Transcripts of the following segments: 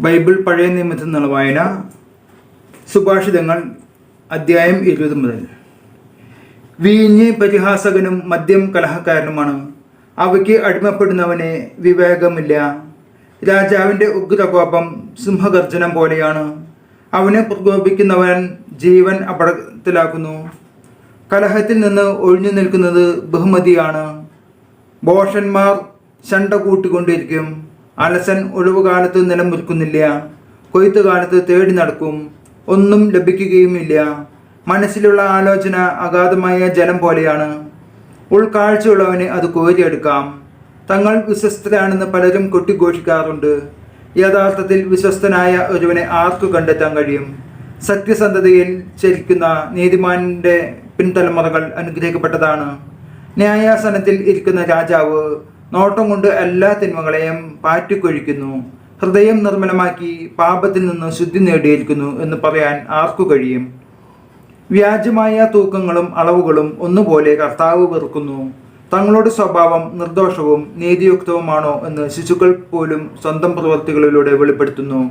Bible പഴയ നിയമത്തിൽ നിന്നുള്ള വായന സുഭാഷിതങ്ങൾ അദ്ധ്യായം ഇരുപത് മുതൽ. വീഞ്ഞ് പരിഹാസകനും മദ്യം കലഹക്കാരനുമാണ്. അവയ്ക്ക് അടിമപ്പെടുന്നവനെ വിവേകമില്ല. രാജാവിന്റെ ഉഗ്രകോപം സിംഹഗർജനം പോലെയാണ്. അവനെ പ്രകോപിക്കുന്നവൻ ജീവൻ അപകടത്തിലാക്കുന്നു. കലഹത്തിൽ നിന്ന് ഒഴിഞ്ഞു നിൽക്കുന്നത് ബഹുമതിയാണ്. ഭോഷന്മാർ ശണ്ട കൂട്ടിക്കൊണ്ടിരിക്കും. അലസൻ ഒഴിവുകാലത്ത് നിലം വിൽക്കുന്നില്ല കൊയ്ത്ത് കാലത്ത് തേടി നടക്കും. ഒന്നും ലഭിക്കുകയുമില്ല. മനസ്സിലുള്ള ആലോചന അഗാധമായ ജലം പോലെയാണ്. ഉൾക്കാഴ്ചയുള്ളവന് അത് കോരിയെടുക്കാം. തങ്ങൾ വിശ്വസ്തരാണെന്ന് പലരും കൊട്ടിഘോഷിക്കാറുണ്ട്. യഥാർത്ഥത്തിൽ വിശ്വസ്തനായ ഒരുവനെ ആർക്കു കണ്ടെത്താൻ കഴിയും? സത്യസന്ധതയിൽ ചലിക്കുന്ന നീതിമാന്റെ പിൻതലമുറകൾ അനുഗ്രഹിക്കപ്പെട്ടതാണ്. ന്യായാസനത്തിൽ ഇരിക്കുന്ന രാജാവ് നോട്ടം കൊണ്ട് എല്ലാ തിന്മകളെയും പാറ്റിക്കൊഴിക്കുന്നു. ഹൃദയം നിർമ്മലമാക്കി പാപത്തിൽ നിന്ന് ശുദ്ധി നേടിയിരിക്കുന്നു എന്ന് പറയാൻ ആർക്കു കഴിയും? വ്യാജമായ തൂക്കങ്ങളും അളവുകളും ഒന്നുപോലെ കർത്താവ് വെറുക്കുന്നു. തങ്ങളുടെ സ്വഭാവം നിർദോഷവും നീതിയുക്തവുമാണോ എന്ന് ശിശുക്കൾ പോലും സ്വന്തം പ്രവൃത്തികളിലൂടെ വെളിപ്പെടുത്തുന്നു.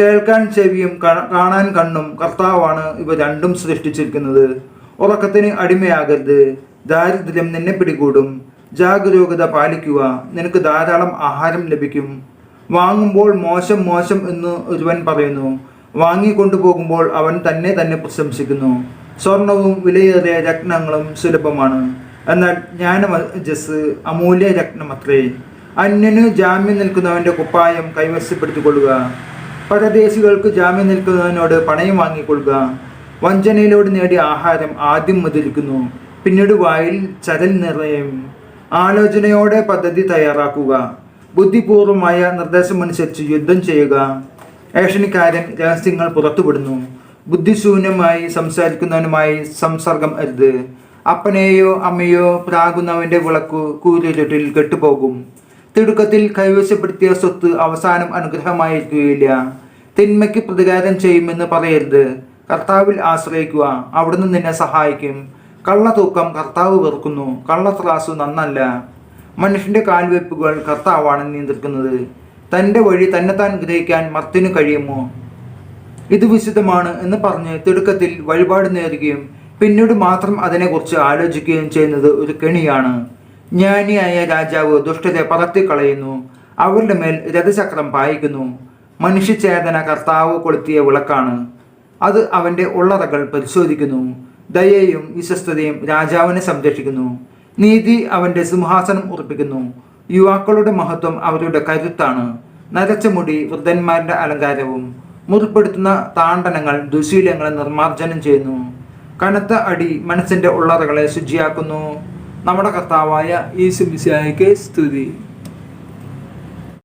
കേൾക്കാൻ ചെവിയും കാണാൻ കണ്ണും കർത്താവാണ് ഇവ രണ്ടും സൃഷ്ടിച്ചിരിക്കുന്നത്. ഉറക്കത്തിന് അടിമയാകരുത്. ദാരിദ്ര്യം നിന്നെ പിടികൂടും. ജാഗരൂകത പാലിക്കുക. നിനക്ക് ധാരാളം ആഹാരം ലഭിക്കും. വാങ്ങുമ്പോൾ മോശം മോശം എന്ന് ഒരുവൻ പറയുന്നു. വാങ്ങിക്കൊണ്ടുപോകുമ്പോൾ അവൻ തന്നെ തന്നെ പ്രശംസിക്കുന്നു. സ്വർണവും വിലയേറിയ രത്നങ്ങളും സുലഭമാണ്. എന്നാൽ ജ്ഞാനമജസ് അമൂല്യ രത്നമത്രേ. അന്യന് ജാമ്യം നിൽക്കുന്നവന്റെ കുപ്പായം കൈവശപ്പെടുത്തിക്കൊള്ളുക. പരദേശികൾക്ക് ജാമ്യം നിൽക്കുന്നവനോട് പണയം വാങ്ങിക്കൊള്ളുക. വഞ്ചനയിലൂടെ നേടിയ ആഹാരം ആദ്യം മുതലിക്കുന്നു പിന്നീട് വായിൽ ചരൽ നിറയും. ആലോചനയോടെ പദ്ധതി തയ്യാറാക്കുക. ബുദ്ധിപൂർവമായ നിർദ്ദേശം നിർദ്ദേശമനുസരിച്ച് യുദ്ധം ചെയ്യുക. ഏഷണിക്കാരൻ രഹസ്യങ്ങൾ പുറത്തുവിടുന്നു. ബുദ്ധിശൂന്യമായി സംസാരിക്കുന്നവനുമായി സംസർഗം അരുത്. അപ്പനെയോ അമ്മയോ പ്രാകുന്നവന്റെ വിളക്കു കൂരിരുട്ടിൽ കെട്ടുപോകും. തിടുക്കത്തിൽ കൈവശപ്പെടുത്തിയ സ്വത്ത് അവസാനം അനുഗ്രഹമായിരിക്കുകയില്ല. തിന്മയ്ക്ക് പ്രതികാരം ചെയ്യുമെന്ന് പറയരുത്. കർത്താവിൽ ആശ്രയിക്കുക. അവിടുന്ന് നിന്നെ സഹായിക്കും. കള്ളത്തൂക്കം കർത്താവ് വെറുക്കുന്നു. കള്ളത്രാസു നന്നല്ല. മനുഷ്യന്റെ കാൽവെപ്പുകൾ കർത്താവാണ് നിയന്ത്രിക്കുന്നത്. തന്റെ വഴി തന്നെത്താൻ ഗ്രഹിക്കാൻ മർത്തിനു കഴിയുമോ? ഇത് വിശുദ്ധമാണ് എന്ന് പറഞ്ഞ് തിടുക്കത്തിൽ വഴിപാട് നേരുകയും പിന്നീട് മാത്രം അതിനെക്കുറിച്ച് ആലോചിക്കുകയും ചെയ്യുന്നത് ഒരു കെണിയാണ്. ജ്ഞാനിയായ രാജാവ് ദുഷ്ടരെ പറത്തിക്കളയുന്നു. അവരുടെ മേൽ രഥചക്രം പായിക്കുന്നു. മനുഷ്യചേതന കർത്താവ് കൊളുത്തിയ വിളക്കാണ്. അത് അവന്റെ ഉള്ളറകൾ പരിശോധിക്കുന്നു. ദയയും വിശ്വസ്തതയും രാജാവിനെ സംരക്ഷിക്കുന്നു. നീതി അവന്റെ സിംഹാസനം ഉറപ്പിക്കുന്നു. യുവാക്കളുടെ മഹത്വം അവരുടെ കരുത്താണ്. നരച്ച മുടി വൃദ്ധന്മാരുടെ അലങ്കാരവും മുറിപ്പെടുത്തുന്ന താണ്ടനങ്ങൾ ദുശീലങ്ങളെ നിർമാർജനം ചെയ്യുന്നു. കനത്ത അടി മനസ്സിന്റെ ഉള്ളറകളെ ശുചിയാക്കുന്നു. നമ്മുടെ കർത്താവായ ഈ സ്തുതി.